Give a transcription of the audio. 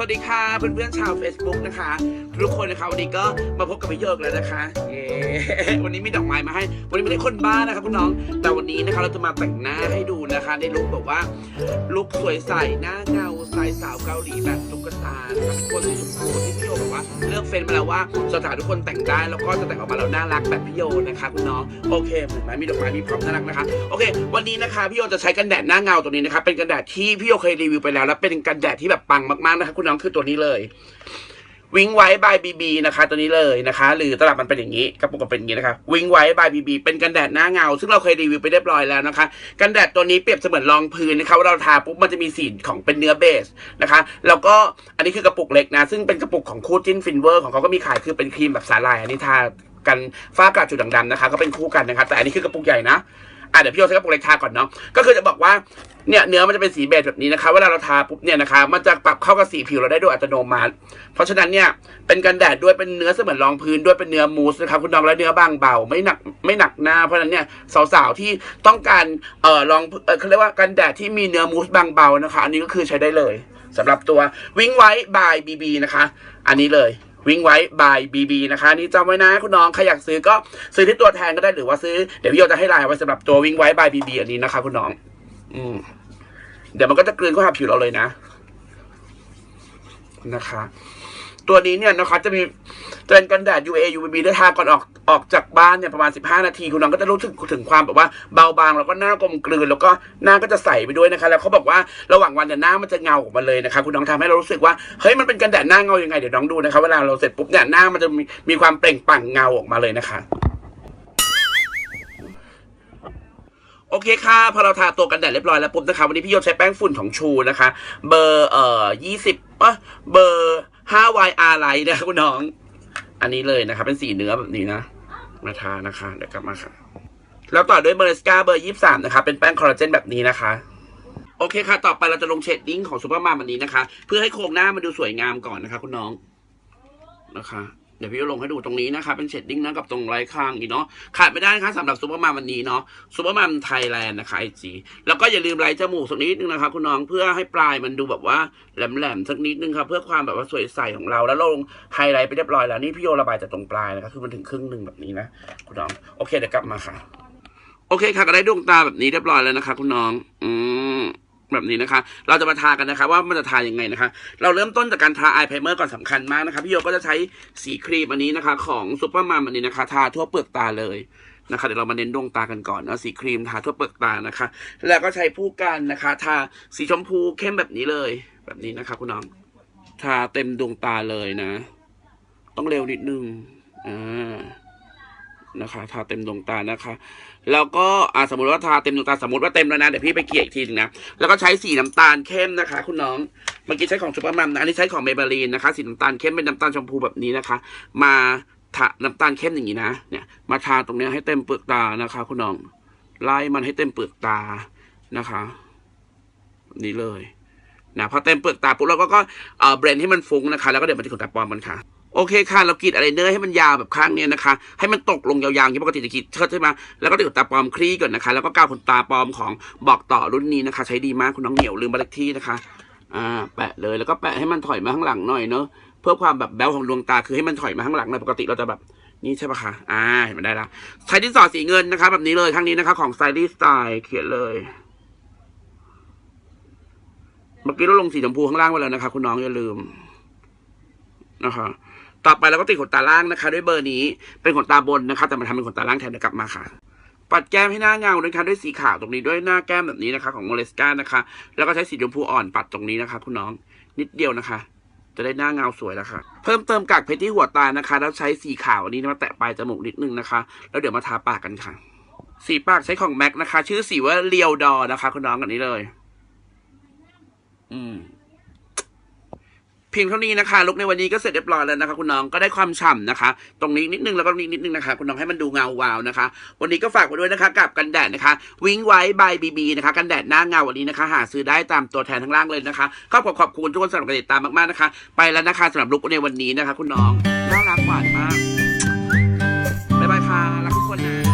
สวัสดีค่ะเพื่อนๆชาว Facebook นะคะ ทุกคนนะคะวันนี้ก็มาพบกับพี่โยกแล้วนะคะเย้วันนี้มีดอกไม้มาให้ วันนี้ไม่ได้คนบ้านะคะคุณน้องแต่วันนี้นะคะเราจะมาแต่งหน้าให้ดูนะคะในลุคแบบว่าลุคสวยใสหน้าเงาสายสาวเกาหลีแบบตุ๊กตานะคะเป็นคนสีชมพูที่พี่โยก ว่าเลือกเฟ้นมาแล้วว่าสถานทุกคนแต่งได้แล้วก็จะแต่งออกมาแล้วน่ารักแบบพี่โยนะคะคุณน้องโอเคเหมือนไหมมีดอกไม้มีพร็อพน่ารักนะคะโอเค วันนี้นะคะพี่โยจะใช้กันแดดหน้าเงาตัวนี้นะคะเป็นกันแดดที่พี่โยเคยรีวิวไปแล้ว และเป็นกันแดดที่แบบปังมากๆนะคะคุณน้องคือตัวนี้เลย วิงไว้บายบีบีนะคะ ตัวนี้เลยนะคะ หรือตลับมันเป็นอย่างนี้กระปุกมันเป็นอย่างนี้นะคะวิงไว้บายบีบีเป็นกันแดดหน้าเงา ซึ่งเราเคยรีวิวไปเรียบร้อยแล้วนะคะ กันแดดตัวนี้เปรียบเสมือนรองพื้นนะคะว่าเราทาปุ๊บมันจะมีสีของเป็นเนื้อเบสนะคะ แล้วก็อันนี้คือกระปุกเล็กนะ ซึ่งเป็นกระปุกของคู่จิ้นฟินเวอร์ของเขาก็มีขายคือเป็นครีมแบบสาลายอันนี้ทา กันฝ้ากระจุดด่างๆนะคะ ก็เป็นคู่กันนะคะแต่อันนี้คือกระปุกใหญ่นะอะเดี๋ยวพี่โยใช้กระปุกเล็กทาก่อนเนาะก็คือจะบอกว่าเนี่ยเนื้อมันจะเป็นสีเบจแบบนี้นะคะเวลาเราทาปุ๊บเนี่ยนะคะมันจะปรับเข้ากับสีผิวเราได้โดยอัตโนมัติ เพราะฉะนั้นเนี่ยเป็นกันแดดด้วยเป็นเนื้อเสมือนรองพื้นด้วยเป็นเนื้อมูสนะครับคุณน้องและเนื้อบางเบาไม่หนักไม่หนักหน้า เพราะฉะนั้นเนี่ยสาวๆที่ต้องการเอ่อรองเขาเรียกว่ากันแดดที่มีเนื้อมูสบางเบานะคะ อันนี้ก็คือใช้ได้เลยสำหรับตัววิงไว้บายบีบีนะคะ อันนี้เลย วิ่งไว้บายบีบีนะคะนี่จำไว้นะคุณน้องใครอยากซื้อก็ซื้อที่ตัวแทนก็ได้หรือว่าซื้อเดี๋ยวพี่โยจะให้ลายไว้สำหรับตัววิ่งไว้บายบีบีอันนี้นะคะ คุณน้อง อืม เดี๋ยวมันก็จะกลืนเข้าหาผิวเราเลยนะ นะคะ ตัวนี้เนี่ยนะคะ จะมีเตือนกันแดด UA UVB ได้ทาก่อนออก ออกจากบ้านเนี่ยประมาณ 15 นาที คุณน้องก็จะรู้สึกถึงความแบบว่าเบาบางแล้วก็หน้ากลมกลืน แล้วก็หน้าก็จะใสไปด้วยนะคะ แล้วเขาบอกว่าระหว่างวันเนี่ยหน้ามันจะเงาออกมาเลยนะคะ คุณน้องทำให้เรารู้สึกว่าเฮ้ยมันเป็นกันแดดหน้าเงายังไงเดี๋ยวน้องดูนะคะเวลาเราเสร็จปุ๊บเนี่ยหน้ามันจะมีมีความเปล่งปลั่งเงาออกมาเลยนะคะโอเคค่ะ พอเราทาตัวกันแดดเรียบร้อยแล้วปุ๊บนะคะ วันนี้พี่โยใช้แป้งฝุ่นของชูนะคะ เบอร์เอ่อยี่สิบป่ะเบอร์ห้า YR ไลท์นะคะคุณน้อง อันนี้เลยนะคะ เป็นสีเนื้อแบบนี้นะ มาทานะคะ เดี๋ยวกลับมาค่ะ แล้วต่อด้วยเบอร์สกาเบอร์ยี่สามนะคะ เป็นแป้งคอลลาเจนแบบนี้นะคะ โอเคค่ะ ต่อไปเราจะลงเชดดิ้งของซูเปอร์มาร์วันนี้นะคะ เพื่อให้โครงหน้ามันดูสวยงามก่อนนะคะ คุณน้องนะคะ เดี๋ยวพี่ลงให้ดูตรงนี้นะคะเป็นเชดดิ้งนะกับตรงไรข้างอีกเนาะขาดไม่ได้นะคะสำหรับซูเปอร์มาร์วันนี้เนาะซูเปอร์มาร์ไทยแลนด์นะคะไอจีแล้วก็อย่าลืมไลท์จมูกสักนิดนึงนะคะคุณน้องเพื่อให้ปลายมันดูแบบว่าแหลมๆสักนิดนึงค่ะเพื่อความแบบว่าสวยใสของเราแล้วลงไฮไลท์ไปเรียบร้อยแล้วนี่พี่โยระบายจากตรงปลายนะคะคือมันถึงครึ่งหนึ่งแบบนี้นะคุณน้องโอเคเดี๋ยวกลับมาค่ะ โอเคค่ะก็ได้ดวงตาแบบนี้เรียบร้อยแล้วนะคะ คุณน้อง อืม แบบนี้นะคะ เราจะมาทากันนะคะ ว่ามันจะทายังไงนะคะ เราเริ่มต้นจากการทาอายไพรเมอร์ก่อนสำคัญมากนะคะพี่โยก็จะใช้สีครีมอันนี้นะคะ ของซูเปอร์มัมอันนี้นะคะ ทาทั่วเปลือกตาเลยนะคะเดี๋ยวเรามาเน้นดวงตากันก่อนนะสีครีมทาทั่วเปลือกตานะคะ แล้วก็ใช้ผู้กันนะคะ ทาสีชมพูเข้มแบบนี้เลย แบบนี้นะคะ คุณน้องทาเต็มดวงตาเลยนะ ต้องเร็วนิดนึงอ่า นะคะทาเต็มดวงตานะคะแล้วก็อ่าสมมติว่าทาเต็มดวงตาสมมติว่าเต็มแล้วนะเดี๋ยวพี่ไปเกลี่ยอีกทีนึงนะแล้วก็ใช้สีน้ำตาลเข้มนะคะ คุณน้องเมื่อกี้ใช้ของซูเปอร์มัมนะอันนี้ใช้ของเมเบลีนนะคะสีน้ำตาลเข้มเป็นน้ำตาลชมพูแบบนี้นะคะ มาทาน้ำตาลเข้มอย่างนี้นะเนี่ยมาทาตรงนี้ให้เต็มเปลือกตานะคะ คุณน้องไล่มันให้เต็มเปลือกตานะคะนี่เลยนะพอเต็มเปลือกตาปุ๊บเราก็ก็เอ่อเบรนให้มันฟุ้งนะคะ แล้วก็เดี๋ยวมันจะขนตาปลอมมันค่ะ โอเคค่ะ เรากรีดอะไรเนอร์ให้มันยาวแบบข้างเนี้ยนะคะ ให้มันตกลงยาวๆอย่างที่ปกติจะกรีดเชิดใช่ไหมแล้วก็ติดตาปลอมคลี่ก่อนนะคะ แล้วก็กาวขนตาปลอมของบอกต่อรุ่นนี้นะคะ ใช้ดีมากคุณน้องเหนียวลืมบัตรเลขที่นะคะ อ่า แปะเลยแล้วก็แปะให้มันถอยมาข้างหลังหน่อยเนอะเพื่อความแบบแบ๊วของดวงตาคือให้มันถอยมาข้างหลังน่อยปกติเราจะแบบนี่ใช่ปะคะ อ่าเห็นมันได้ล้วใช้ดินสอสีเงินนะคะ แบบนี้เลยข้างนี้นะคะ ของ s t y l i s t Style เขียนเลย เมื่อกี้เราลงสีชมพูข้างล่างไปแล้วนะคะ คุณน้องอย่าลืมนะคะ ต่อไปเราก็ติดขนตาล่างนะคะ ด้วยเบอร์นี้เป็นขนตาบนนะคะ แต่มาทำเป็นขนตาล่างแทนเดี๋ยวกลับมาค่ะ ปัดแก้มให้หน้าเงานะคะด้วยสีขาวตรงนี้ด้วยหน้าแก้มแบบนี้นะคะ ของโมเลสกานะคะ แล้วก็ใช้สีชมพูอ่อนปัดตรงนี้นะคะ คุณน้องนิดเดียวนะคะ จะได้หน้าเงาสวยแล้วค่ะ เพิ่มเติมกากเพชรที่หัวตานะคะ แล้วใช้สีขาวอันนี้มาแตะปลายจมูกนิดนึงนะคะ แล้วเดี๋ยวมาทาปากกันค่ะ สีปากใช้ของแม็กนะคะ ชื่อสีว่าเรียวดอนะคะ คุณน้องอันนี้เลย อืม เพียงเท่านี้นะคะลุกในวันนี้ก็เสร็จเรียบร้อยแล้วนะคะ คุณน้องก็ได้ความฉ่านะคะ ตรงนี้นิดนึงแล้วก็ตรงนี้นิดนึงนะคะ คุณน้องให้มันดูเงาวาวนะคะ วันนี้ก็ฝากไว้ด้วยนะคะ กับกันแดดนะคะ วิ้งไว้ใบบีบีนะคะ กันแดดหน้าเงาวันนี้นะคะ หาซื้อได้ตามตัวแทนทั้งล่างเลยนะคะก็ขอขอบคุณทุกคนสำหรับการติดตามมากๆนะคะ ไปแล้วนะคะสำหรับลุกในวันนี้นะคะ คุณน้องน่ารักหวานมากบ๊ายบายค่ะรักทุกคนนะ